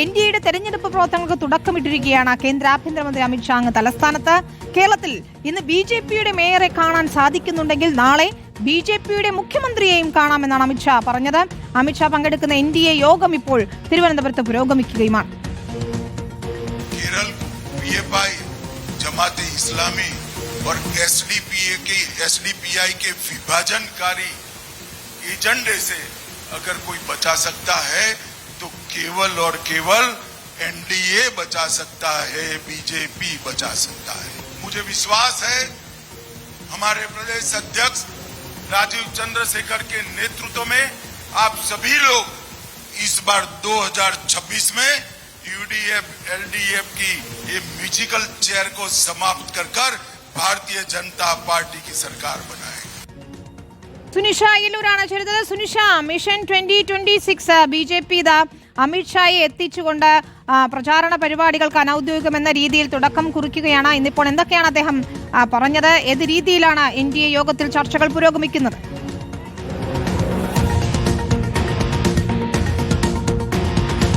N D എയുടെ തെരഞ്ഞെടുപ്പ് പ്രവർത്തനങ്ങൾക്ക് തുടക്കമിട്ടിരിക്കുകയാണ് കേന്ദ്ര ആഭ്യന്തരമന്ത്രി അമിത്ഷാ അങ്ങ് തലസ്ഥാനത്ത് കേരളത്തിൽ ഇന്ന് ബി ജെ പിയുടെ മേയറെ കാണാൻ സാധിക്കുന്നുണ്ടെങ്കിൽ നാളെ ബി ജെ പിയുടെ മുഖ്യമന്ത്രിയെയും കാണാമെന്നാണ് അമിത്ഷാ പറഞ്ഞത് അമിത്ഷാ പങ്കെടുക്കുന്ന എൻ ഡി എ യോഗം ഇപ്പോൾ തിരുവനന്തപുരത്ത് പുരോഗമിക്കുകയുമാണ് केरल पीएफआई जमात इस्लामी और एसडीपीए के एसडीपीआई के विभाजनकारी एजेंडे से अगर कोई बचा सकता है तो केवल और केवल एनडीए बचा सकता है, बीजेपी बचा सकता है। मुझे विश्वास है, हमारे प्रदेश अध्यक्ष राजीव चंद्रशेखर के नेतृत्व में आप सभी लोग इस बार 2026 में यूडीएफ, एलडीएफ की ये म्यूजिकल चेयर को समाप्त कर कर भारतीय जनता पार्टी की सरकार बनाए। സുനിഷ അയ്യലൂരാണ് ചേരുന്നത്. Sunisha mission twenty twenty six B J P ഇതാ അമിത്ഷായെ എത്തിച്ചുകൊണ്ട് പ്രചാരണ പരിപാടികൾക്ക് അനൌദ്യോഗികമെന്ന രീതിയിൽ തുടക്കം കുറിക്കുകയാണ്. ഇന്നിപ്പോൾ എന്തൊക്കെയാണ് അദ്ദേഹം പറഞ്ഞത്? ഏത് രീതിയിലാണ് എൻ ഡി എ യോഗത്തിൽ ചർച്ചകൾ പുരോഗമിക്കുന്നത്?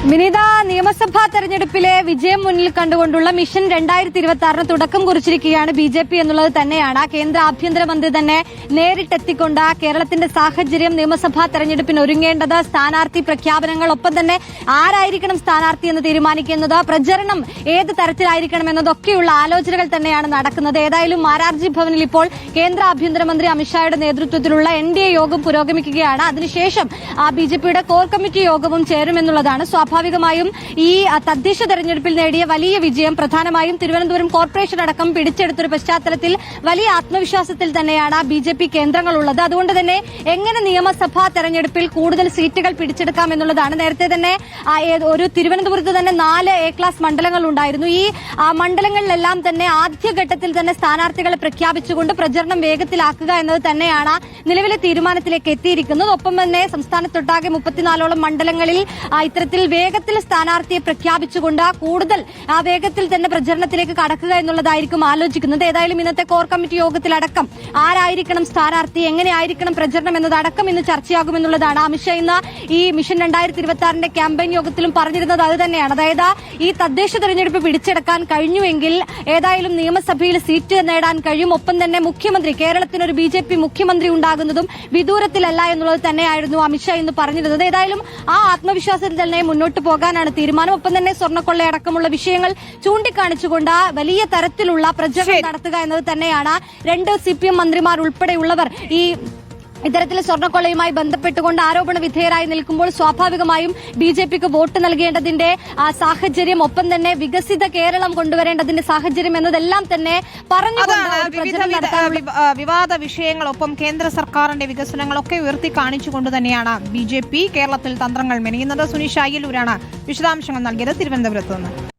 വിനീത നിയമസഭാ തെരഞ്ഞെടുപ്പിലെ വിജയം മുന്നിൽ കണ്ടുകൊണ്ടുള്ള മിഷൻ രണ്ടായിരത്തി ഇരുപത്തി ആറിന് തുടക്കം കുറിച്ചിരിക്കുകയാണ് ബി ജെ പി എന്നുള്ളത് തന്നെയാണ്. കേന്ദ്ര ആഭ്യന്തരമന്ത്രി തന്നെ നേരിട്ടെത്തിക്കൊണ്ട് കേരളത്തിന്റെ സാഹചര്യം നിയമസഭാ തെരഞ്ഞെടുപ്പിന് ഒരുങ്ങേണ്ടത് സ്ഥാനാർത്ഥി പ്രഖ്യാപനങ്ങൾ ഒപ്പം തന്നെ ആരായിരിക്കണം സ്ഥാനാർത്ഥി എന്ന് തീരുമാനിക്കുന്നത് പ്രചരണം ഏത് തരത്തിലായിരിക്കണം എന്നതൊക്കെയുള്ള ആലോചനകൾ തന്നെയാണ് നടക്കുന്നത്. ഏതായാലും മാരാർജി ഭവനിൽ ഇപ്പോൾ കേന്ദ്ര ആഭ്യന്തരമന്ത്രി അമിത്ഷായുടെ നേതൃത്വത്തിലുള്ള എൻ ഡി എ യോഗം പുരോഗമിക്കുകയാണ്. അതിനുശേഷം ബി ജെ പിയുടെ കോർ കമ്മിറ്റി യോഗവും ചേരുമെന്നുള്ളതാണ് സ്വാഭാവികമായും ഈ തദ്ദേശ തെരഞ്ഞെടുപ്പിൽ നേടിയ വലിയ വിജയം പ്രധാനമായും തിരുവനന്തപുരം കോർപ്പറേഷൻ അടക്കം പിടിച്ചെടുത്തൊരു പശ്ചാത്തലത്തിൽ വലിയ ആത്മവിശ്വാസത്തിൽ തന്നെയാണ് ബി ജെ പി കേന്ദ്രങ്ങളുള്ളത്. അതുകൊണ്ട് തന്നെ എങ്ങനെ നിയമസഭാ തെരഞ്ഞെടുപ്പിൽ കൂടുതൽ സീറ്റുകൾ പിടിച്ചെടുക്കാം എന്നുള്ളതാണ്. നേരത്തെ തന്നെ ഒരു തിരുവനന്തപുരത്ത് തന്നെ നാല് എ ക്ലാസ് മണ്ഡലങ്ങൾ ഉണ്ടായിരുന്നു. ഈ മണ്ഡലങ്ങളിലെല്ലാം തന്നെ ആദ്യഘട്ടത്തിൽ തന്നെ സ്ഥാനാർത്ഥികളെ പ്രഖ്യാപിച്ചുകൊണ്ട് പ്രചരണം വേഗത്തിലാക്കുക എന്നത് തന്നെയാണ് നിലവിലെ തീരുമാനത്തിലേക്ക് എത്തിയിരിക്കുന്നത്. ഒപ്പം തന്നെ സംസ്ഥാനത്തൊട്ടാകെ മുപ്പത്തിനാലോളം മണ്ഡലങ്ങളിൽ ഇത്തരത്തിൽ വേഗത്തിൽ സ്ഥാനാർത്ഥിയെ പ്രഖ്യാപിച്ചുകൊണ്ട് കൂടുതൽ ആ വേഗത്തിൽ തന്നെ പ്രചരണത്തിലേക്ക് കടക്കുക എന്നുള്ളതായിരിക്കും ആലോചിക്കുന്നത്. ഏതായാലും ഇന്നത്തെ കോർ കമ്മിറ്റി യോഗത്തിലടക്കം ആരായിരിക്കണം സ്ഥാനാർത്ഥി എങ്ങനെയായിരിക്കണം പ്രചരണം എന്നതടക്കം ഇന്ന് ചർച്ചയാകുമെന്നുള്ളതാണ് അമിത്ഷാ ഇന്ന് ഈ മിഷൻ രണ്ടായിരത്തി ഇരുപത്തി ആറിന്റെ ക്യാമ്പയിൻ യോഗത്തിലും പറഞ്ഞിരുന്നത് അത് തന്നെയാണ്. അതായത് ഈ തദ്ദേശ തെരഞ്ഞെടുപ്പ് പിടിച്ചെടുക്കാൻ കഴിഞ്ഞുവെങ്കിൽ ഏതായാലും നിയമസഭയിൽ സീറ്റ് നേടാൻ കഴിയും. ഒപ്പം തന്നെ മുഖ്യമന്ത്രി കേരളത്തിനൊരു ബി ജെ പി മുഖ്യമന്ത്രി ഉണ്ടാകുന്നതും വിദൂരത്തിലല്ല എന്നുള്ളത് തന്നെയായിരുന്നു അമിത്ഷാ ഇന്ന് പറഞ്ഞിരുന്നത്. ഏതായാലും ആ ആത്മവിശ്വാസത്തിൽ തന്നെ മുന്നോട്ട് പോകാനാണ് തീരുമാനം. ഒപ്പം തന്നെ സ്വർണക്കൊള്ളയടക്കമുള്ള വിഷയങ്ങൾ ചൂണ്ടിക്കാണിച്ചുകൊണ്ട് വലിയ തരത്തിലുള്ള പ്രചരണം നടത്തുക എന്നത് തന്നെയാണ്. രണ്ട് സി പി എം മന്ത്രിമാർ ഉൾപ്പെടെയുള്ളവർ ഈ ഇത്തരത്തിൽ സ്വർണക്കൊള്ളയുമായി ബന്ധപ്പെട്ടുകൊണ്ട് ആരോപണ വിധേയരായി നിൽക്കുമ്പോൾ സ്വാഭാവികമായും ബി ജെ പിക്ക് വോട്ട് നൽകേണ്ടതിന്റെ ആ, സാഹചര്യം ഒപ്പം തന്നെ വികസിത കേരളം കൊണ്ടുവരേണ്ടതിന്റെ സാഹചര്യം എന്നതെല്ലാം തന്നെ പറഞ്ഞു വിവാദ വിഷയങ്ങളൊപ്പം കേന്ദ്ര സർക്കാരിന്റെ വികസനങ്ങളൊക്കെ ഉയർത്തി കാണിച്ചുകൊണ്ട് തന്നെയാണ് ബി ജെ പി കേരളത്തിൽ തന്ത്രങ്ങൾ മെനയുന്നത്. സുനിഷ് അയ്യലൂരാണ് വിശദാംശങ്ങൾ നൽകിയത്. തിരുവനന്തപുരത്ത് നിന്ന്.